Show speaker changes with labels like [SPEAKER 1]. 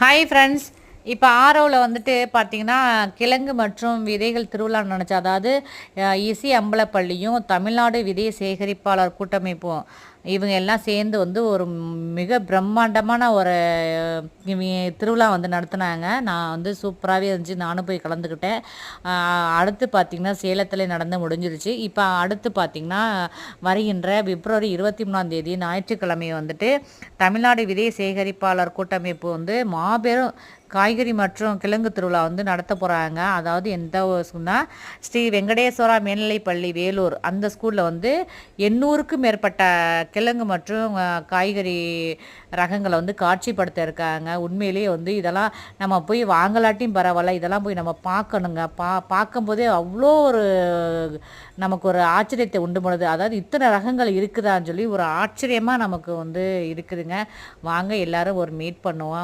[SPEAKER 1] Hi friends இப்போ ஆரோவில் வந்துட்டு பார்த்தீங்கன்னா கிழங்கு மற்றும் விதைகள் திருவிழா நினச்சி அதாவது இசி அம்பலப்பள்ளியும் தமிழ்நாடு விதை சேகரிப்பாளர் கூட்டமைப்பும் இவங்க எல்லாம் சேர்ந்து வந்து ஒரு மிக பிரம்மாண்டமான ஒரு இவங்க திருவிழா வந்து நடத்துனாங்க. நான் வந்து சூப்பராகவே இருந்துச்சு. நானும் போய் கலந்துக்கிட்டேன். அடுத்து பார்த்திங்கன்னா சேலத்தில் நடந்து முடிஞ்சிருச்சு. இப்போ அடுத்து பார்த்திங்கன்னா வருகின்ற பிப்ரவரி இருபத்தி மூணாம் தேதி ஞாயிற்றுக்கிழமை வந்துட்டு தமிழ்நாடு விதை சேகரிப்பாளர் கூட்டமைப்பு வந்து மாபெரும் காய்கறி மற்றும் கிழங்கு திருவிழா வந்து நடத்த போகிறாங்க அதாவது எந்த ஸ்கூல்னா ஸ்ரீ வெங்கடேஸ்வரா மேல்நிலைப்பள்ளி வேலூர். அந்த ஸ்கூலில் வந்து எண்ணூறுக்கும் மேற்பட்ட கிழங்கு மற்றும் காய்கறி ரகங்களை வந்து காட்சிப்படுத்த இருக்காங்க உண்மையிலேயே வந்து இதெல்லாம் நம்ம போய் வாங்கலாட்டியும் பரவாயில்ல. இதெல்லாம் போய் நம்ம பார்க்கணுங்க. பா பார்க்கும்போதே அவ்வளோ ஒரு நமக்கு ஒரு ஆச்சரியத்தை உண்டு பண்ணுது. அதாவது இத்தனை ரகங்கள் இருக்குதான்னு சொல்லி ஒரு ஆச்சரியமாக நமக்கு வந்து இருக்குதுங்க. வாங்க எல்லாரும் ஒரு மீட் பண்ணுவோம்.